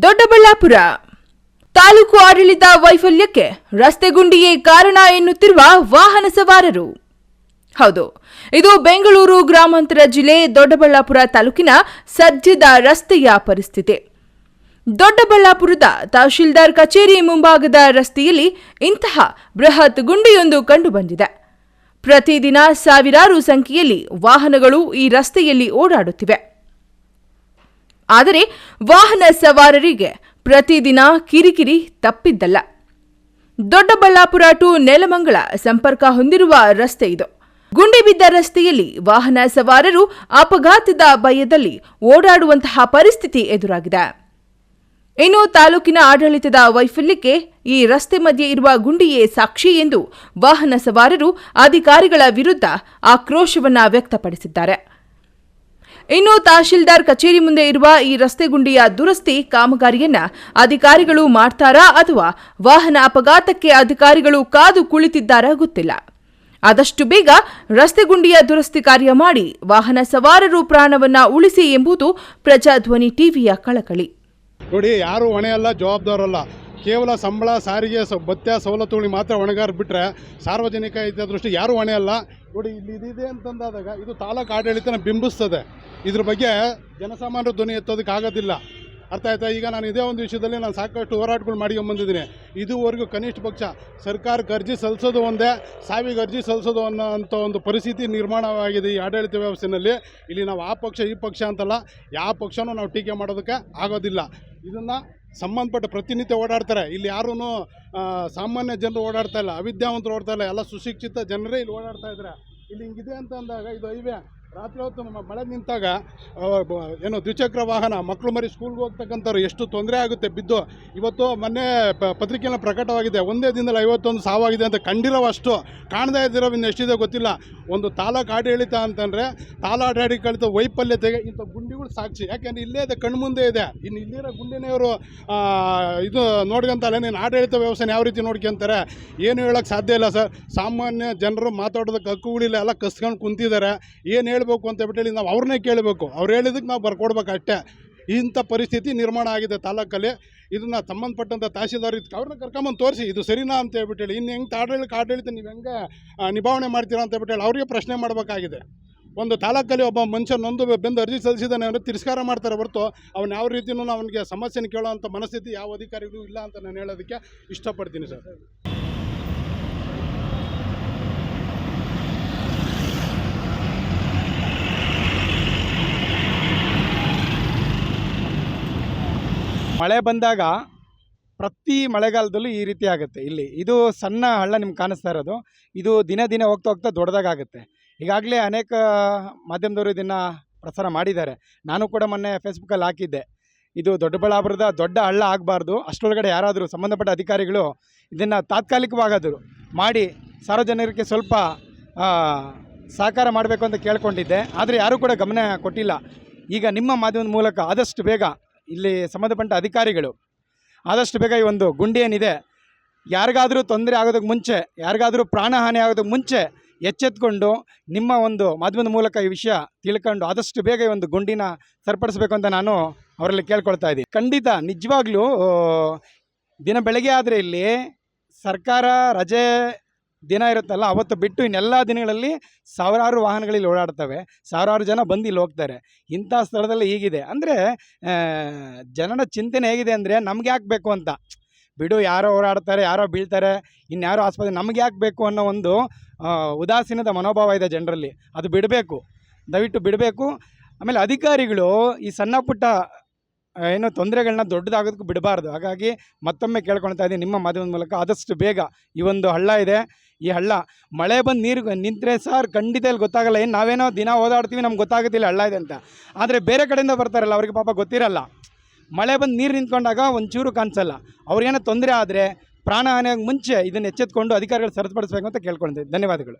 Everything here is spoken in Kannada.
ದೊಡ್ಡಬಳ್ಳಾಪುರ. ತಾಲೂಕು ಆಡಳಿತ ವೈಫಲ್ಯಕ್ಕೆ ರಸ್ತೆ ಗುಂಡಿಯೇ ಕಾರಣ ಎನ್ನುತ್ತಿರುವ ವಾಹನ ಸವಾರರು. ಹೌದು, ಇದು ಬೆಂಗಳೂರು ಗ್ರಾಮಾಂತರ ಜಿಲ್ಲೆ ದೊಡ್ಡಬಳ್ಳಾಪುರ ತಾಲೂಕಿನ ಸದ್ಯದ ರಸ್ತೆಯ ಪರಿಸ್ಥಿತಿ. ದೊಡ್ಡಬಳ್ಳಾಪುರದ ತಹಶೀಲ್ದಾರ್ ಕಚೇರಿ ಮುಂಭಾಗದ ರಸ್ತೆಯಲ್ಲಿ ಇಂತಹ ಬೃಹತ್ ಗುಂಡಿಯೊಂದು ಕಂಡುಬಂದಿದೆ. ಪ್ರತಿದಿನ ಸಾವಿರಾರು ಸಂಖ್ಯೆಯಲ್ಲಿ ವಾಹನಗಳು ಈ ರಸ್ತೆಯಲ್ಲಿ ಓಡಾಡುತ್ತಿವೆ. ಆದರೆ ವಾಹನ ಸವಾರರಿಗೆ ಪ್ರತಿದಿನ ಕಿರಿಕಿರಿ ತಪ್ಪಿದ್ದಲ್ಲ. ದೊಡ್ಡಬಳ್ಳಾಪುರ ಟು ನೆಲಮಂಗಲ ಸಂಪರ್ಕ ಹೊಂದಿರುವ ರಸ್ತೆ ಇದು. ಗುಂಡಿ ಬಿದ್ದ ರಸ್ತೆಯಲ್ಲಿ ವಾಹನ ಸವಾರರು ಅಪಘಾತದ ಭಯದಲ್ಲಿ ಓಡಾಡುವಂತಹ ಪರಿಸ್ಥಿತಿ ಎದುರಾಗಿದೆ. ಇನ್ನು ತಾಲೂಕಿನ ಆಡಳಿತದ ವೈಫಲ್ಯಕ್ಕೆ ಈ ರಸ್ತೆ ಮಧ್ಯೆ ಇರುವ ಗುಂಡಿಯೇ ಸಾಕ್ಷಿ ಎಂದು ವಾಹನ ಸವಾರರು ಅಧಿಕಾರಿಗಳ ವಿರುದ್ಧ ಆಕ್ರೋಶವನ್ನು ವ್ಯಕ್ತಪಡಿಸಿದ್ದಾರೆ. ಇನ್ನು ತಹಶೀಲ್ದಾರ್ ಕಚೇರಿ ಮುಂದೆ ಇರುವ ಈ ರಸ್ತೆ ಗುಂಡಿಯ ದುರಸ್ತಿ ಕಾಮಗಾರಿಯನ್ನ ಅಧಿಕಾರಿಗಳು ಮಾಡ್ತಾರಾ ಅಥವಾ ವಾಹನ ಅಪಘಾತಕ್ಕೆ ಅಧಿಕಾರಿಗಳು ಕಾದು ಕುಳಿತಿದ್ದಾರಾ ಗೊತ್ತಿಲ್ಲ. ಆದಷ್ಟು ಬೇಗ ರಸ್ತೆ ಗುಂಡಿಯ ದುರಸ್ತಿ ಕಾರ್ಯ ಮಾಡಿ ವಾಹನ ಸವಾರರು ಪ್ರಾಣವನ್ನ ಉಳಿಸಿ ಎಂಬುದು ಪ್ರಜಾಧ್ವನಿ ಟಿವಿಯ ಕಳಕಳಿ. ನೋಡಿ, ಯಾರು ಹೊಣೆ ಅಲ್ಲ, ಜವಾಬ್ದಾರಲ್ಲ. ಕೇವಲ ಸಂಬಳ, ಸಾರಿಗೆ ಭತ್ಯ ಸವಲತ್ತುಗಳಿಗೆ ಮಾತ್ರ ಹೊಣೆಗಾರ ಬಿಟ್ಟರೆ ಸಾರ್ವಜನಿಕ ಹಿತದೃಷ್ಟಿ ಯಾರು ಹೊಣೆ ಅಲ್ಲ. ನೋಡಿ, ಇಲ್ಲಿ ಇದಿದೆ ಅಂತಂದಾದಾಗ ಇದು ತಾಲೂಕು ಆಡಳಿತನ ಬಿಂಬಿಸ್ತದೆ. ಇದ್ರ ಬಗ್ಗೆ ಜನಸಾಮಾನ್ಯರು ಧ್ವನಿ ಎತ್ತೋದಕ್ಕೆ ಆಗೋದಿಲ್ಲ. ಅರ್ಥ ಆಯ್ತಾ? ಈಗ ನಾನು ಇದೇ ಒಂದು ವಿಷಯದಲ್ಲಿ ನಾನು ಸಾಕಷ್ಟು ಹೋರಾಟಗಳು ಮಾಡ್ಕೊಂಬಂದಿದ್ದೀನಿ ಇದುವರೆಗೂ ಕನಿಷ್ಠ ಪಕ್ಷ ಸರ್ಕಾರಕ್ಕೆ ಅರ್ಜಿ ಸಲ್ಲಿಸೋದು ಒಂದೇ, ಸಾವಿಗೆ ಅರ್ಜಿ ಸಲ್ಲಿಸೋದು ಅನ್ನೋ ಅಂಥ ಒಂದು ಪರಿಸ್ಥಿತಿ ನಿರ್ಮಾಣವಾಗಿದೆ ಈ ಆಡಳಿತ ವ್ಯವಸ್ಥೆಯಲ್ಲಿ. ಇಲ್ಲಿ ನಾವು ಆ ಪಕ್ಷ, ಈ ಪಕ್ಷ ಅಂತಲ್ಲ, ಯಾವ ಪಕ್ಷನೂ ನಾವು ಟೀಕೆ ಮಾಡೋದಕ್ಕೆ ಆಗೋದಿಲ್ಲ. ಇದನ್ನು ಸಂಬಂಧಪಟ್ಟ ಪ್ರತಿನಿತ್ಯ ಓಡಾಡ್ತಾರೆ. ಇಲ್ಲಿ ಯಾರೂ ಸಾಮಾನ್ಯ ಜನರು ಓಡಾಡ್ತಾ ಇಲ್ಲ, ಅವಿದ್ಯಾವಂತರು ಓಡ್ತಾ ಇಲ್ಲ. ಎಲ್ಲ ಸುಶಿಕ್ಷಿತ ಜನರೇ ಇಲ್ಲಿ ಓಡಾಡ್ತಾ ಇದ್ದಾರೆ. ಇಲ್ಲಿ ಹಿಂಗಿದೆ ಅಂತ ಅಂದಾಗ ಇದು ಹೈವೇ. ರಾತ್ರಿ ಹೊತ್ತು ನಮ್ಮ ಮಳೆ ನಿಂತಾಗ ಏನು ದ್ವಿಚಕ್ರ ವಾಹನ, ಮಕ್ಕಳು ಮರಿ ಸ್ಕೂಲ್ಗೆ ಹೋಗ್ತಕ್ಕಂಥವ್ರು ಎಷ್ಟು ತೊಂದರೆ ಆಗುತ್ತೆ ಬಿದ್ದು, ಇವತ್ತು ಮೊನ್ನೆ ಪತ್ರಿಕೆಯಲ್ಲಿ ಪ್ರಕಟವಾಗಿದೆ, ಒಂದೇ ದಿನದಲ್ಲಿ ಐವತ್ತೊಂದು ಸಾವಾಗಿದೆ ಅಂತ ಕಂಡಿರೋವಷ್ಟು, ಕಾಣದೇ ಇದ್ದಿರೋ ಇನ್ನು ಎಷ್ಟಿದೆ ಗೊತ್ತಿಲ್ಲ. ಒಂದು ತಾಲೂಕು ಆಡಳಿತ ಅಂತಂದರೆ ತಾಲಾಡಳಿತ ವೈಫಲ್ಯತೆಗೆ ಇಂಥ ಗುಂಡಿಗಳು ಸಾಕ್ಷಿ ಯಾಕೆಂದರೆ ಇಲ್ಲೇ ಇದೆ ಕಣ್ಮುಂದೆ ಇದೆ. ಇನ್ನು ಇಲ್ಲಿರೋ ಗುಂಡಿನೇ ಅವರು ಇದು ನೋಡ್ಕೊಂತಲ್ಲ ನೀನು ಆಡಳಿತ ವ್ಯವಸ್ಥೆ ಯಾವ ರೀತಿ ನೋಡ್ಕೊಂತಾರೆ ಏನು ಹೇಳೋಕ್ಕೆ ಸಾಧ್ಯ ಇಲ್ಲ ಸರ್. ಸಾಮಾನ್ಯ ಜನರು ಮಾತಾಡೋದಕ್ಕೆ ಹಕ್ಕುಗಳಿಲ್ಲ ಎಲ್ಲ ಕಸ್ಕೊಂಡು ಕುಂತಿದ್ದಾರೆ. ಏನು ಹೇಳಬೇಕು ಅಂತ ಹೇಳಿ ನಾವು ಅವ್ರನ್ನೇ ಕೇಳಬೇಕು. ಅವ್ರು ಹೇಳಿದಕ್ಕೆ ನಾವು ಬರ್ಕೊಡ್ಬೇಕು ಅಷ್ಟೇ ಇಂಥ ಪರಿಸ್ಥಿತಿ ನಿರ್ಮಾಣ ಆಗಿದೆ ತಾಲೂಕಲ್ಲಿ. ಇದನ್ನು ಸಂಬಂಧಪಟ್ಟಂಥ ತಹಶೀಲ್ದಾರ್ ಇದಕ್ಕೆ ಅವ್ರನ್ನ ಕರ್ಕೊಂಬಂದು ತೋರಿಸಿ, ಇದು ಸರಿನಾ ಅಂತ ಹೇಳ್ಬಿಟ್ಟು ಹೇಳಿ. ಇನ್ನು ಹೆಂಗೆ ಆಡಳಿತ ಆಡಳಿತ ನೀವು ಹೆಂಗೆ ನಿಭಾವಣೆ ಮಾಡ್ತೀರಾ ಅಂತ ಹೇಳಿ, ಅವರಿಗೆ ಪ್ರಶ್ನೆ ಮಾಡಬೇಕಾಗಿದೆ. ಒಂದು ತಾಲೂಕಲ್ಲಿ ಒಬ್ಬ ಮನುಷ್ಯ ನೊಂದು ಬೆಂದು ಅರ್ಜಿ ಸಲ್ಲಿಸಿದ್ದಾನೆ ಅವರು ತಿರಸ್ಕಾರ ಮಾಡ್ತಾರೆ ಹೊರತು ಅವ್ನು ಯಾವ ರೀತಿಯೂ ಅವನಿಗೆ ಸಮಸ್ಯೆನ ಕೇಳೋವಂಥ ಮನಸ್ಥಿತಿ ಯಾವ ಅಧಿಕಾರಿಗೂ ಇಲ್ಲ ಅಂತ ನಾನು ಹೇಳೋದಕ್ಕೆ ಇಷ್ಟಪಡ್ತೀನಿ ಸರ್. ಮಳೆ ಬಂದಾಗ ಪ್ರತಿ ಮಳೆಗಾಲದಲ್ಲೂ ಈ ರೀತಿ ಆಗುತ್ತೆ. ಇಲ್ಲಿ ಇದು ಸಣ್ಣ ಹಳ್ಳ ನಿಮ್ಗೆ ಕಾಣಿಸ್ತಾ ಇರೋದು. ಇದು ದಿನ ದಿನ ಹೋಗ್ತಾ ಹೋಗ್ತಾ ದೊಡ್ಡದಾಗುತ್ತೆ ಈಗಾಗಲೇ ಅನೇಕ ಮಾಧ್ಯಮದವರು ಇದನ್ನು ಪ್ರಸಾರ ಮಾಡಿದ್ದಾರೆ. ನಾನು ಕೂಡ ಮೊನ್ನೆ ಫೇಸ್ಬುಕ್ಕಲ್ಲಿ ಹಾಕಿದ್ದೆ. ಇದು ದೊಡ್ಡಬಳ್ಳಾಪುರದ ದೊಡ್ಡ ಹಳ್ಳ ಆಗಬಾರ್ದು. ಅಷ್ಟರೊಳಗಡೆ ಯಾರಾದರೂ ಸಂಬಂಧಪಟ್ಟ ಅಧಿಕಾರಿಗಳು ಇದನ್ನು ತಾತ್ಕಾಲಿಕವಾಗಾದರೂ ಮಾಡಿ ಸಾರ್ವಜನಿಕರಿಗೆ ಸ್ವಲ್ಪ ಸಹಕಾರ ಮಾಡಬೇಕು ಅಂತ ಕೇಳ್ಕೊಂಡಿದ್ದೆ. ಆದರೆ ಯಾರೂ ಕೂಡ ಗಮನ ಕೊಟ್ಟಿಲ್ಲ. ಈಗ ನಿಮ್ಮ ಮಾಧ್ಯಮದ ಮೂಲಕ ಆದಷ್ಟು ಬೇಗ ಇಲ್ಲಿ ಸಂಬಂಧಪಟ್ಟ ಅಧಿಕಾರಿಗಳು ಆದಷ್ಟು ಬೇಗ ಈ ಒಂದು ಗುಂಡಿ ಏನಿದೆ, ಯಾರಿಗಾದರೂ ತೊಂದರೆ ಆಗೋದಕ್ಕೆ ಮುಂಚೆ, ಯಾರಿಗಾದರೂ ಪ್ರಾಣಹಾನಿ ಆಗೋದಕ್ಕೆ ಮುಂಚೆ ಎಚ್ಚೆತ್ಕೊಂಡು ನಿಮ್ಮ ಒಂದು ಮಾಧ್ಯಮದ ಮೂಲಕ ಈ ವಿಷಯ ತಿಳ್ಕೊಂಡು ಆದಷ್ಟು ಬೇಗ ಈ ಒಂದು ಗುಂಡಿನ ಸರಿಪಡಿಸ್ಬೇಕು ಅಂತ ನಾನು ಅವರಲ್ಲಿ ಕೇಳ್ಕೊಳ್ತಾ ಇದ್ದೀನಿ. ಖಂಡಿತ, ನಿಜವಾಗ್ಲೂ ದಿನ ಬೆಳಗ್ಗೆ ಆದರೆ ಇಲ್ಲಿ ಸರ್ಕಾರ ರಜೆ ದಿನ ಇರುತ್ತಲ್ಲ, ಅವತ್ತು ಬಿಟ್ಟು ಇನ್ನೆಲ್ಲ ದಿನಗಳಲ್ಲಿ ಸಾವಿರಾರು ವಾಹನಗಳಲ್ಲಿ ಓಡಾಡ್ತವೆ. ಸಾವಿರಾರು ಜನ ಬಂದು ಇಲ್ಲಿ ಹೋಗ್ತಾರೆ. ಇಂಥ ಸ್ಥಳದಲ್ಲಿ ಹೀಗಿದೆ. ಅಂದರೆ ಜನರ ಚಿಂತನೆ ಹೇಗಿದೆ ಅಂದರೆ, ನಮ್ಗೆ ಯಾಕೆ ಬೇಕು ಅಂತ. ಬಿಡು, ಯಾರೋ ಓಡಾಡ್ತಾರೆ, ಯಾರೋ ಬೀಳ್ತಾರೆ, ಇನ್ಯಾರೋ ಆಸ್ಪತ್ರೆ, ನಮ್ಗೆ ಯಾಕೆ ಬೇಕು ಅನ್ನೋ ಒಂದು ಉದಾಸೀನದ ಮನೋಭಾವ ಇದೆ ಜನರಲ್ಲಿ. ಅದು ಬಿಡಬೇಕು. ದಯವಿಟ್ಟು ಬಿಡಬೇಕು. ಆಮೇಲೆ ಅಧಿಕಾರಿಗಳು ಈ ಸಣ್ಣ ಪುಟ್ಟ ಏನು ತೊಂದರೆಗಳನ್ನ ದೊಡ್ಡದಾಗೋದಕ್ಕೆ ಬಿಡಬಾರ್ದು. ಹಾಗಾಗಿ ಮತ್ತೊಮ್ಮೆ ಕೇಳ್ಕೊಳ್ತಾ ಇದ್ದೀನಿ ನಿಮ್ಮ ಮಾಧ್ಯಮದ ಮೂಲಕ ಆದಷ್ಟು ಬೇಗ ಈ ಒಂದು ಹಳ್ಳ ಇದೆ. ಈ ಹಳ್ಳ ಮಳೆ ಬಂದು ನೀರು ನಿಂತರೆ ಸರ್ ಖಂಡಿತ ಇಲ್ಲಿ ಗೊತ್ತಾಗಲ್ಲ. ಏನು ನಾವೇನೋ ದಿನ ಓದಾಡ್ತೀವಿ ನಮ್ಗೆ ಗೊತ್ತಾಗುತ್ತಿಲ್ಲ ಹಳ್ಳ ಇದೆ ಅಂತ. ಆದರೆ ಬೇರೆ ಕಡೆಯಿಂದ ಬರ್ತಾರಲ್ಲ, ಅವ್ರಿಗೆ ಪಾಪ ಗೊತ್ತಿರಲ್ಲ. ಮಳೆ ಬಂದು ನೀರು ನಿಂತ್ಕೊಂಡಾಗ ಒಂಚೂರು ಕಾಣಿಸಲ್ಲ. ಅವ್ರಿಗೇನೋ ತೊಂದರೆ ಆದರೆ ಪ್ರಾಣಹಾನಿಯಾಗಿ ಮುಂಚೆ ಇದನ್ನು ಎಚ್ಚೆತ್ಕೊಂಡು ಅಧಿಕಾರಿಗಳು ಸರಿಪಡಿಸ್ಬೇಕು ಅಂತ ಕೇಳ್ಕೊಳ್ತೀವಿ ಧನ್ಯವಾದಗಳು.